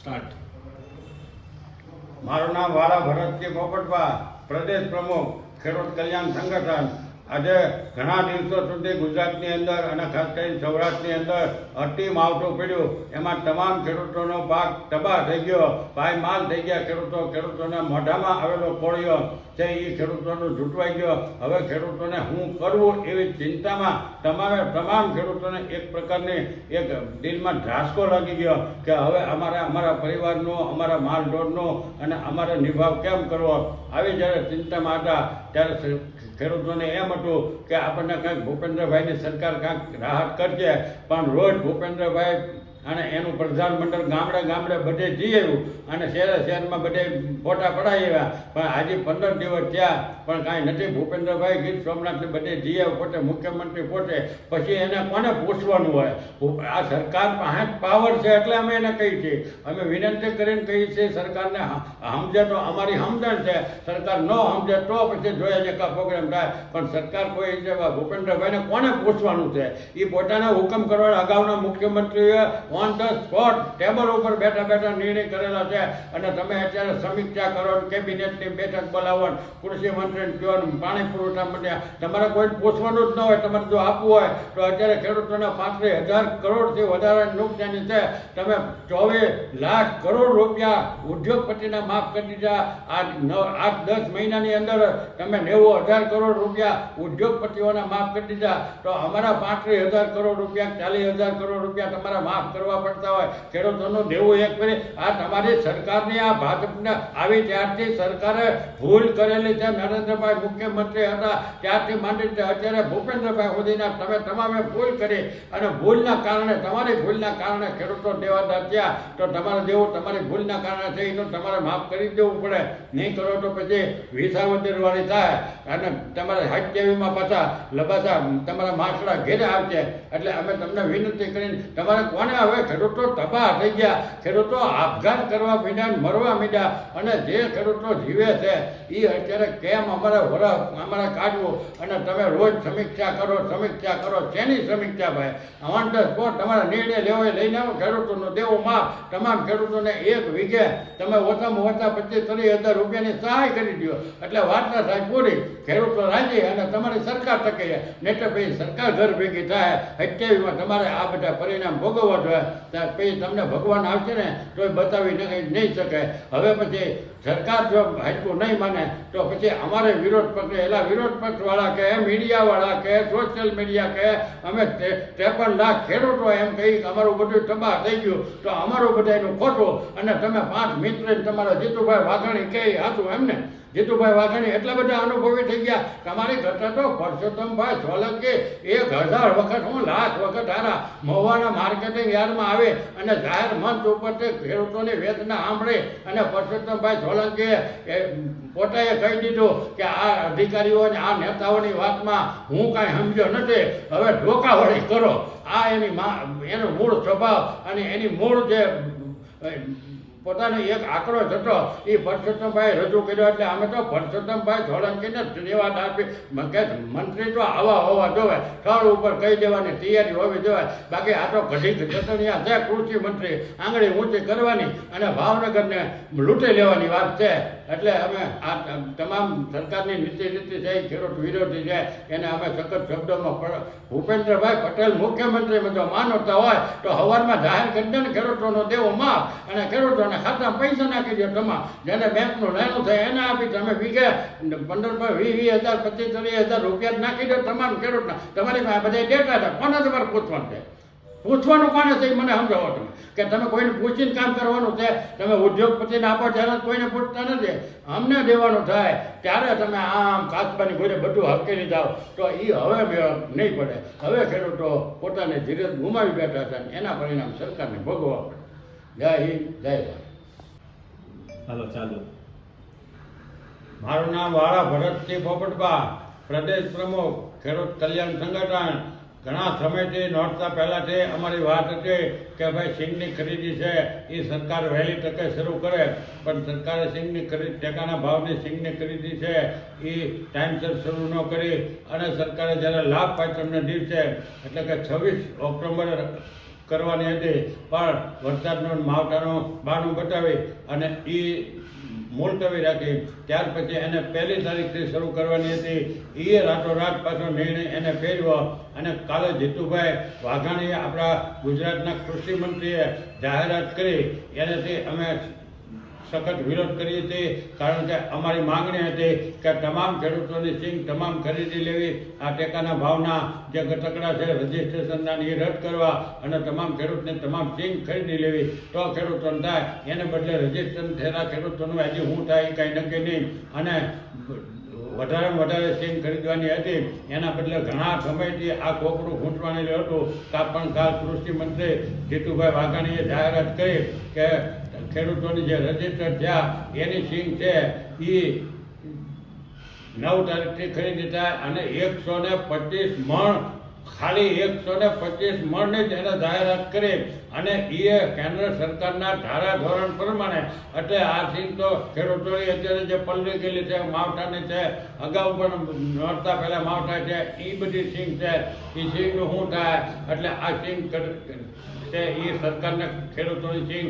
Start. મારું નામ વાળા ભરતજી પોપટભા પ્રદેશ પ્રમુખ ખેડૂત કલ્યાણ સંગઠન. આજે ઘણા દિવસો સુધી ગુજરાતની અંદર અને ખાસ કરીને સૌરાષ્ટ્રની અંદર અતિ માવઠું પડ્યું. એમાં તમામ ખેડૂતોનો પાક તબાહ થઈ ગયો. પાય માલ થઈ ગયા ખેડૂતો. ખેડૂતોના મોઢામાં આવેલો કોળિયો છે એ ખેડૂતોનું જૂટવાઈ ગયો. હવે ખેડૂતોને હું કરવું એવી ચિંતામાં તમારે તમામ ખેડૂતોને એક પ્રકારની એક દિલમાં ધ્રાસકો લાગી ગયો કે હવે અમારા અમારા પરિવારનો, અમારા માલ ઢોરનો અને અમારે નિભાવ કેમ કરવો? આવી જ્યારે ચિંતામાં હતા, ત્યારે ખેડૂતોને એમ હતું કે આપણને કાંઈક ભૂપેન્દ્રભાઈની સરકાર કાંઈક રાહત કરશે પણ રોજ ભૂપેન્દ્રભાઈ અને એનું પ્રધાનમંડળ ગામડે ગામડે બધે જઈ આવ્યું અને શહેરે શહેરમાં બધે ફોટા પડાઈ આવ્યા. પણ આજે પંદર દિવસ થયા, પણ કાંઈ નથી. ભૂપેન્દ્રભાઈ ગીર સોમનાથને બધે જઈ આવ્યો પોતે, મુખ્યમંત્રી પોતે. પછી એને કોને પૂછવાનું હોય? આ સરકાર પાસે પાવર છે એટલે અમે એને કહી છીએ અમે વિનંતી કરીને કહીએ છીએ સરકારને સમજે તો અમારી સમજણ છે. સરકાર ન સમજે તો પછી જોઈએ છે કા પ્રોગ્રામ થાય. પણ સરકાર કોઈ ભૂપેન્દ્રભાઈને કોને પૂછવાનું છે? એ પોતાના હુકમ કરવા અગાઉના મુખ્યમંત્રીએ ઓન ધ સ્પોટ ટેબલ ઉપર બેઠા બેઠા નિર્ણય કરેલા છે. અને તમે અત્યારે સમીક્ષા કરો કેબિનેટની બેઠક બોલાવો કૃષિ મંત્રીને કહો પાણી પુરવઠા માટે તમારે કોઈ પૂછવાનું જ ન હોય, તમારે જો આપવું હોય, તો અત્યારે ખેડૂતોને પાંત્રીસ હજાર કરોડથી વધારે નુકસાની છે. તમે ચોવીસ લાખ કરોડ રૂપિયા ઉદ્યોગપતિના માફ કરી દીધા. આ આઠ દસ મહિનાની અંદર તમે નેવું હજાર કરોડ રૂપિયા ઉદ્યોગપતિઓના માફ કરી દીધા. તો અમારા પાંત્રીસ હજાર કરોડ રૂપિયા, ચાલીસ હજાર કરોડ રૂપિયા તમારા માફ કરવા પડતા હોય. ખેડૂતોનો દેવું એક ફરી આ તમારી સરકારની આ ભાજપને આવી ત્યારથી સરકારે ભૂલ કરેલી છે. નરેન્દ્રભાઈ મુખ્યમંત્રી હતા. ત્યારથી માંડીને અત્યારે ભૂપેન્દ્રભાઈ સુધીના તમે તમામે ભૂલ કરી અને ભૂલના કારણે, તમારી ભૂલના કારણે ખેડૂતો દેવાતા થયા. તો તમારે દેવું તમારી ભૂલના કારણે છે એનું તમારે માફ કરી દેવું પડે. નહીં કરો તો પછી વિસાવદરવાળી થાય. અને તમારે હત્યાવીમાં પાછા લબાસા, તમારા માછડા ઘેરે આવશે. એટલે અમે તમને વિનંતી કરીને તમારે કોને હવે ખેડૂતો તબાહ થઈ ગયા. ખેડૂતો આપઘાત કરવા મીડ્યા મરવા મીડ્યા અને જે ખેડૂતો જીવે છે એ અત્યારે કેમ અમારે વરસ અમારે કાઢવું? અને તમે રોજ સમીક્ષા કરો સમીક્ષા કરો, શેની સમીક્ષા ભાઈ? ઓન ધ સ્પોટ તમારે નિર્ણય લેવો લઈને આવો, ખેડૂતોનો દેવો માફ. તમામ ખેડૂતોને એક વીઘે તમે ઓછામાં ઓછા પચીસ ત્રીસ હજાર રૂપિયાની સહાય કરી દો એટલે વાર્તા થાય પૂરી ખેડૂતો રાજી અને તમારી સરકાર ટકે નહીં તો પછી સરકાર ઘર ભેગી થાય. સત્યાવીસમાં તમારે આ બધા પરિણામ ભોગવવા જોઈએ. પછી તમને ભગવાન આવશે ને તો એ બતાવી નહીં શકે હવે પછી સરકાર જો હાચું નહીં માને, તો પછી અમારે વિરોધ પક્ષ, એલા વિરોધ પક્ષવાળા કે મીડિયાવાળા કે સોશિયલ મીડિયા કે અમે ત્રેપન લાખ ખેડૂતો એમ કહી અમારું બધું તબાહ થઈ ગયું. તો અમારું બધાનું ખોટું. અને તમે પાંચ મિત્ર તમારા જીતુભાઈ વાઘાણી કહે હતું એમને જીતુભાઈ વાઘાણી એટલા બધા અનુભવી થઈ ગયા તમારી કરતા તો પરસોત્તમભાઈ સોલંકી એક હજાર વખત હું લાખ વખત હારા મહુવાના માર્કેટિંગ યાર્ડમાં આવે અને જાહેર મંચ ઉપર તે ખેડૂતોની વેદના સાંભળે અને પરસોત્તમભાઈ સોલંકીએ પોતાએ કહી દીધું કે આ અધિકારીઓ આ નેતાઓની વાતમાં હું કાંઈ સમજ્યો નથી. હવે ઢોકાવળી કરો. આ એની એનો મૂળ સ્વભાવ અને એની મૂળ જે પોતાનો એક આંકડો જતો એ પરસોત્તમભાઈ રજૂ કર્યો એટલે અમે તો પરસોત્તમભાઈ સોલંકીને ધન્યવાદ આપી. કે મંત્રી તો આવા હોવા જોવે સ્થળ ઉપર કહી દેવાની તૈયારી હોવી જોઈએ બાકી આ તો ઘડી ચટણીયા છે કૃષિ મંત્રી આંગળી ઊંચી કરવાની અને ભાવનગરને લૂંટી લેવાની વાત છે. એટલે અમે આ તમામ સરકારની નીતિ નીતિ છે, ખેડૂત વિરોધી છે, એને અમે સખત શબ્દોમાં ભૂપેન્દ્રભાઈ પટેલ મુખ્યમંત્રી જો માનવતા હોય, તો હવારમાં જાહેર કરી દે ને ખેડૂતોનો દેવો માફ અને ખેડૂતોને ખાતા પૈસા નાખી દો તમામ. જેને બેંકનું લેણું થાય એને આપી તમે વીઘે પંદર વીસ વીસ હજાર, પચીસ, ત્રીસ હજાર રૂપિયા નાખી દો તમામ ખેડૂતના. તમારી પાસે બધા ડેટા છે, કોને તમારે પૂછવાનું છે? પૂછવાનું કોને છે એ મને સમજાવો તમે. કે તમે કોઈને પૂછીને કામ કરવાનું છે તમે ઉદ્યોગપતિને આપો ત્યારે કોઈને પૂછતા નથી. અમને દેવાનું થાય ત્યારે તમે આમ કાચબાની ઘોડે બધું હકેલી જાઓ. તો એ હવે નહીં પડે. હવે ખેડૂતો પોતાને ધીરજ ગુમાવી બેઠા છે એના પરિણામ સરકારને ભોગવવા પડે. જય હિન્દ જય ભારત. હાલો ચાલુ. મારું નામ વાળા ભરતસિંહ પોપટભા પ્રદેશ પ્રમુખ ખેડૂત કલ્યાણ સંગઠન ઘણા સમયથી નોંધતા છે અમારી વાત હતી કે ભાઈ સિંગની ખરીદી છે, એ સરકાર વહેલી તકે શરૂ કરે. પણ સરકારે સિંગની ખરીદ ટેકાના ભાવની સિંગની ખરીદી છે, એ ટાઈમસર શરૂ ન કરી. અને સરકારે જ્યારે લાભ પાચમના દિવસે એટલે કે છવ્વીસ ઓક્ટોબર કરવાની હતી. પણ વરસાદનો માવઠાનું બહાનું બતાવી અને એ મુલતવી રાખી. ત્યાર પછી એને પહેલી તારીખથી શરૂ કરવાની હતી. એ રાતોરાત પાછો નિર્ણય એને ફેરવો અને કાલે જીતુભાઈ વાઘાણીએ આપણા ગુજરાતના કૃષિ મંત્રીએ જાહેરાત કરી. એનાથી અમે સખત વિરોધ કરીએ છીએ. કારણ કે અમારી માંગણી હતી કે તમામ ખેડૂતોની સિંગ તમામ ખરીદી લેવી. આ ટેકાના ભાવના જે ઘટકડા છે, રજીસ્ટ્રેશનના એ રદ કરવા અને તમામ ખેડૂતને તમામ સિંગ ખરીદી લેવી. તો ખેડૂતોને થાય. એને બદલે રજીસ્ટ્રેશન થયેલા ખેડૂતોનું હજી હું થાય એ કાંઈ નક્કી નહીં. અને વધારેમાં વધારે સિંગ ખરીદવાની હતી. એના બદલે ઘણા સમયથી આ ખોખરું ખૂંટવાનું હતું. કાપણ પણ કાલ કૃષિ મંત્રી જીતુભાઈ વાઘાણીએ જાહેરાત કરી કે ખેડૂતોની જે રજિસ્ટર થયા એની સિંગ છે એ નવ તારીખથી ખરીદી થાય અને એકસો ને પચીસ મણ, ખાલી એકસો ને પચીસ મણની જ એને જાહેરાત કરી અને એ કેન્દ્ર સરકારના ધારા ધોરણ પ્રમાણે, એટલે આ સિંગ તો ખેડૂતોની અત્યારે જે પલળી ગયેલી છે, માવઠાની છે, અગાઉ પણ નોરતા પહેલાં માવઠા છે એ બધી સિંગ છે એ સિંગનું શું થાય? એટલે આ સિંગ છે એ સરકારને ખેડૂતોની સિંગ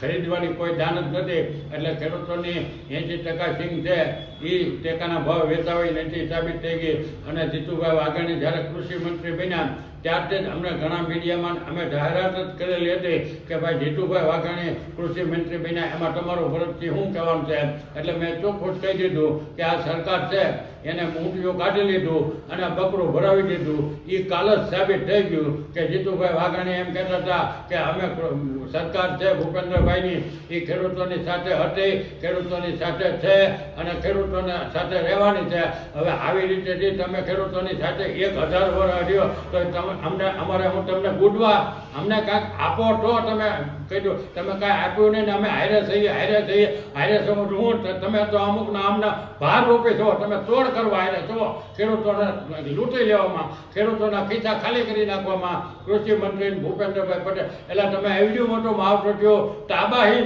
ખરીદવાની કોઈ જાણ જ નથી, એટલે ખેડૂતોની એંશી ટકા સિંગ છે એ ટેકાના ભાવ વેચાવી નથી, સાબિત થઈ ગઈ. અને જીતુભાઈ વાઘાણી જ્યારે કૃષિ મંત્રી બન્યા ત્યારથી જ અમને ઘણા મીડિયામાં અમે જાહેરાત જ કરેલી હતી કે ભાઈ જીતુભાઈ વાઘાણી કૃષિ મંત્રી બન્યા, એમાં તમારું ફરજથી શું કહેવાનું છે? એટલે મેં ચોખ્ખું કહી દીધું કે આ સરકાર છે, એને મૂંટીઓ કાઢી લીધું અને બકરું ભરાવી દીધું. એ કાલ જ સાબિત થઈ ગયું કે જીતુભાઈ વાઘાણી એમ કહેતા હતા કે અમે સરકાર છે ભૂપેન્દ્રભાઈની. એ ખેડૂતોની સાથે હતી, ખેડૂતોની સાથે છે અને ખેડૂતોને સાથે રહેવાની છે. હવે આવી રીતે જે તમે ખેડૂતોની સાથે એક હજાર વર્ષ હડ્યો તો તમે અમને અમારે હું તમને ગુડવા અમને કાંઈક આપો તો તમે કીધું તમે કાંઈ આપ્યું નહીં ને અમે હારે થઈએ હારે થઈએ હારે છો હું તમે તો અમુકના આમના ભાર રૂપે છો, તમે તોડ કરવા હારે છો. ખેડૂતોને લૂંટી લેવામાં, ખેડૂતોના ખિસ્સા ખાલી કરી નાખવામાં કૃષિ મંત્રી ભૂપેન્દ્રભાઈ પટેલ. એટલે તમે એવડો મોટું માવઠો થયો, તાબાહી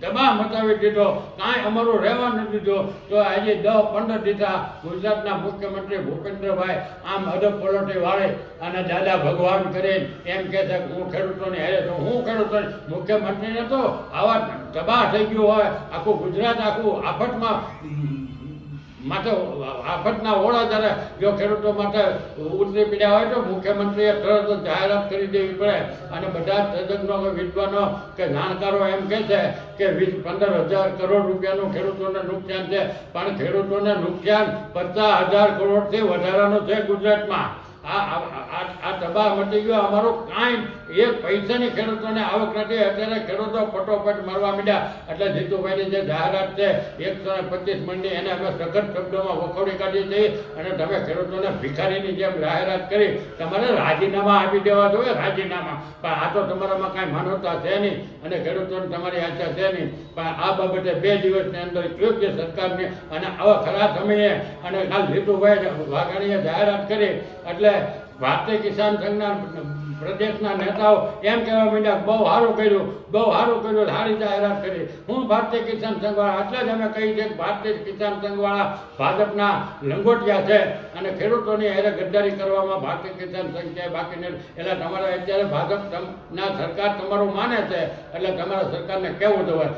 દબાણ મચાવી દીધો, કાંઈ અમારું રહેવા નથી દીધો, તો આજે દસ પંદર દીધા ગુજરાતના મુખ્યમંત્રી ભૂપેન્દ્રભાઈ આમ અડબ પલોટે વાળે અને દાદા ભગવાન કરે એમ કહે છે હું ખેડૂતોને હેરે તો હું ખેડૂતોની. મુખ્યમંત્રીને તો આવા તબાહ થઈ ગયો હોય, આખું ગુજરાત આખું આફતમાં માટે આફતના ઓળા જ્યારે જો ખેડૂતો માટે ઉતરી પડ્યા હોય તો મુખ્યમંત્રીએ તરત જાહેરાત કરી દેવી પડે. અને બધા તજજ્ઞો વિદ્વાનો કે જાણકારો એમ કહે છે કે વીસ પંદર હજાર કરોડ રૂપિયાનું ખેડૂતોને નુકસાન છે. પણ ખેડૂતોને નુકસાન પચાસ હજાર કરોડથી વધારાનું છે ગુજરાતમાં. આ દબાણ મટી ગયો. અમારો કાંઈ એક પૈસાની ખેડૂતોને આવક નથી. અત્યારે ખેડૂતો ફટોફટ મરવા માંડ્યા. એટલે જીતુભાઈની જે જાહેરાત છે, એકસો ને પચીસ મણની એને અમે સખત શબ્દોમાં વખોડી કાઢી છે. અને તમે ખેડૂતોને ભિખારીની જેમ જાહેરાત કરી, તમારે રાજીનામા આપી દેવા જોઈએ, રાજીનામા. પણ આ તો તમારામાં કાંઈ માનવતા છે નહીં અને ખેડૂતોને તમારી આશા છે નહીં. પણ આ બાબતે બે દિવસની અંદર યોગ્ય સરકારને અને આવા ખરા સમયે અને કાલ જીતુભાઈ વાઘાણીએ જાહેરાત કરી, એટલે ભારતીય કિસાન સંઘના પ્રદેશના નેતાઓ એમ કહેવા માંડ્યા બહુ સારું કર્યું, બહુ સારું કર્યું સારી જાહેરાત કરી. હું ભારતીય કિસાન સંઘવાળા એટલે જ અમે કહી છે કે ભારતીય કિસાન સંઘવાળા ભાજપના લંગોટિયા છે અને ખેડૂતોની હેરે ગદ્દારી કરવામાં ભારતીય કિસાન સંઘ છે. બાકીને એટલે તમારે અત્યારે ભાજપના સરકાર તમારું માને છે એટલે તમારા સરકારને કહેવું જોઈએ.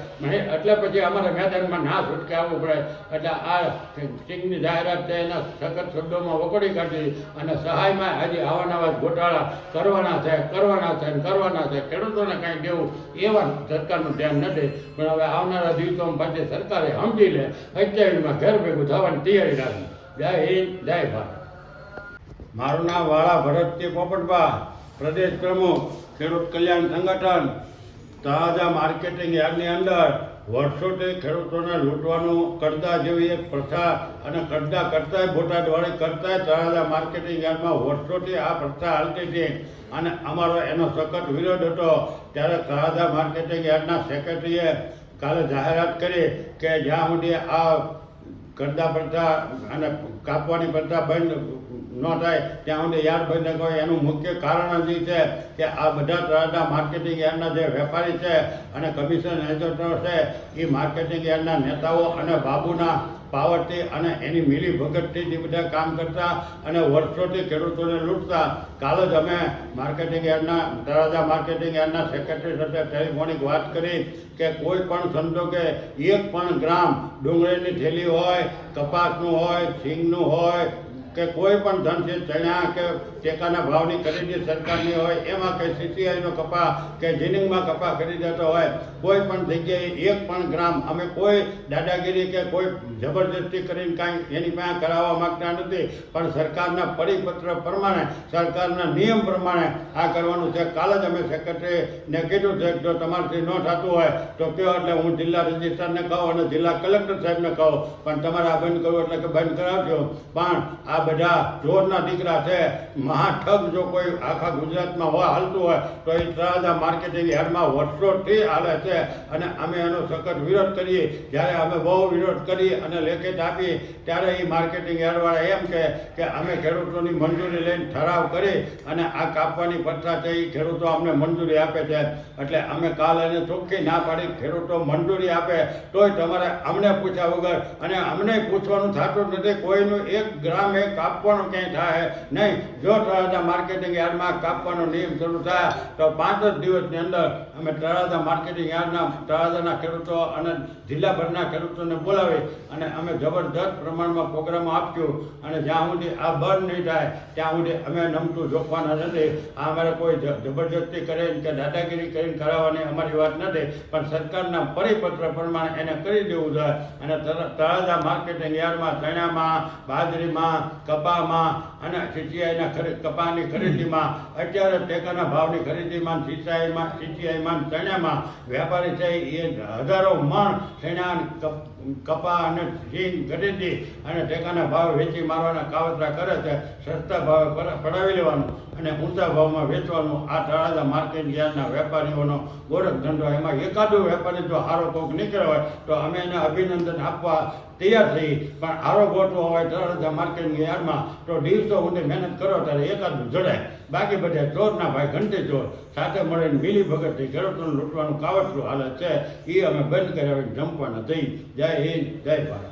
એટલે પછી અમારે મેદાનમાં ના છૂટકે પડે. એટલે આ સિંગની જાહેરાત છે એના સખત શબ્દોમાં વખોડી કાઢી અને સહાયમાં હજી આવા નવા ગોટાળા કરવાના છે, કરવાના છે કરવાના છે. ખેડૂતોને કાંઈ દેવું એવા સરકારનું ધ્યાન નથી. પણ હવે આવનારા દિવસોમાં પાછી સરકારે સમજી લે અત્યાવીસમાં ઘેર ભેગું થવાની તૈયારી રાખી. જય હિન્દ, જય ભારત. મારું નામ વાળા ભરતજી પોપટભા, પ્રદેશ પ્રમુખ, ખેડૂત કલ્યાણ સંગઠન, તાજા માર્કેટિંગ યાર્ડની અંદર વર્ષોથી ખેડૂતોને લૂંટવાનું કરતા જેવી એક પ્રથા અને કરતા કરતાંય બોટાદવાળી કરતાંય તળાજા માર્કેટિંગ યાર્ડમાં વર્ષોથી આ પ્રથા હાલતી હતી અને અમારો એનો સખત વિરોધ હતો. ત્યારે તળાજા માર્કેટિંગ યાર્ડના સેક્રેટરીએ કાલે જાહેરાત કરી કે જ્યાં સુધી આ કરતા પ્રથા અને કાપવાની પ્રથા બંધ ન થાય, ત્યાં સુધી યાદ ભાઈ ન હોય એનું મુખ્ય કારણ જ છે કે આ બધા તરહના માર્કેટિંગ યાર્ડના જે વેપારી છે અને કમિશન એજન્ટો છે, એ માર્કેટિંગ યાર્ડના નેતાઓ અને બાબુના પાવરથી અને એની મિલી ભગતથી જે બધા કામ કરતા અને વર્ષોથી ખેડૂતોને લૂંટતા, કાલે જ અમે માર્કેટિંગ યાર્ડના તળાજા માર્કેટિંગ યાર્ડના સેક્રેટરી સાથે ટેલિફોનિક વાત કરી કે કોઈ પણ સંજોગે એક પણ ગ્રામ ડુંગળીની થેલી હોય, કપાસનું હોય, સિંગનું હોય કે કોઈ પણ ધન છે ચણા કે ટેકાના ભાવની ખરીદી સરકારની હોય, એમાં કે સીસીઆઈનો કપા કે જીનિંગમાં કપા ખરીદાતો હોય, કોઈ પણ જગ્યાએ એક પણ ગ્રામ અમે કોઈ દાદાગીરી કે કોઈ જબરજસ્તી કરીને કાંઈ એની પાસે કરાવવા માંગતા નથી, પણ સરકારના પરિપત્ર પ્રમાણે, સરકારના નિયમ પ્રમાણે આ કરવાનું છે. કાલ જ અમે સેક્રેટરીને કીધું છે જો તમારાથી ન થતું હોય, તો કહો એટલે હું જિલ્લા રજિસ્ટ્રારને કહું અને જિલ્લા કલેક્ટર સાહેબને કહું. પણ તમારે આ બંધ કરવું એટલે કે બંધ કરાવજો. પણ આ બધા ચોરના દીકરા છે. મહાઠગ જો કોઈ આખા ગુજરાતમાં હોય હાલતું હોય, તો એ તળાજા માર્કેટિંગ યાર્ડમાં વર્ષોથી હાલે છે. અને અમે એનો સખત વિરોધ કરીએ. જ્યારે અમે બહુ વિરોધ કરી અને લેખિત આપી ત્યારે એ માર્કેટિંગ યાર્ડવાળા એમ કહે કે અમે ખેડૂતોની મંજૂરી લઈને ઠરાવ કરી અને આ કાપવાની પ્રથા છે એ ખેડૂતો અમને મંજૂરી આપે છે. એટલે અમે કાલ એને ચોખ્ખી ના પાડી ખેડૂતો મંજૂરી આપે, તોય તમારે અમને પૂછ્યા વગર અને અમને પૂછવાનું થતું નથી. કોઈનું એક ગ્રામ એ કાપવાનું ક્યાંય થાય? નહીં, જો તળાજા માર્કેટિંગ યાર્ડમાં કાપવાનો નિયમ શરૂ થાય, તો પાંચ જ દિવસની અંદર અમે તળાજા માર્કેટિંગ યાર્ડના તળાજાના ખેડૂતો અને જિલ્લાભરના ખેડૂતોને બોલાવી અને અમે જબરદસ્ત પ્રમાણમાં પ્રોગ્રામ આપ્યો અને જ્યાં સુધી આ બંધ નહીં થાય, ત્યાં સુધી અમે નમતું જોખવાના નથી. આ અમારે કોઈ જબરજસ્તી કરીને કે દાદાગીરી કરીને કરાવવાની અમારી વાત નથી, પણ સરકારના પરિપત્ર પ્રમાણે એને કરી દેવું જોઈએ અને તળાજા માર્કેટિંગ યાર્ડમાં ચણામાં, બાજરીમાં કપામાં અને સીસીઆઈના ખરી, કપાની ખરીદીમાં. અત્યારે ટેકાના ભાવની ખરીદીમાં સીસીઆઈમાં સીસીઆઈમાં ચણામાં વેપારી છે એ હજારો મણ ચણા કપ- અને સિંગ ખરીદી અને ટેકાના ભાવ વેચી મારવાના કાવતરા કરે છે, સસ્તા ભાવે પડાવી લેવાનું અને ઊંચા ભાવમાં વેચવાનું. આ તળાજા માર્કેટ યાર્ડના વેપારીઓનો ગોરખ ધંધો. એમાં એકાદો વેપારી જો હારો કોક નીકળ્યો હોય, તો અમે એને અભિનંદન આપવા તૈયાર થઈ પણ આરો ગોઠવો હોય તળાજા માર્કેટ યાર્ડમાં, તો દિવસો ઊંડી મહેનત કરો ત્યારે એકાદું જડાય. બાકી બધા ચોરના ભાઈ, ઘંટે ચોર. સાથે મળીને મિલી ભગતથી ખેડૂતોને લૂંટવાનું કાવતરું હાલત છે. એ અમે બંધ કર્યા જમવાના. થઈ જય હિન્દ, જય ભારત.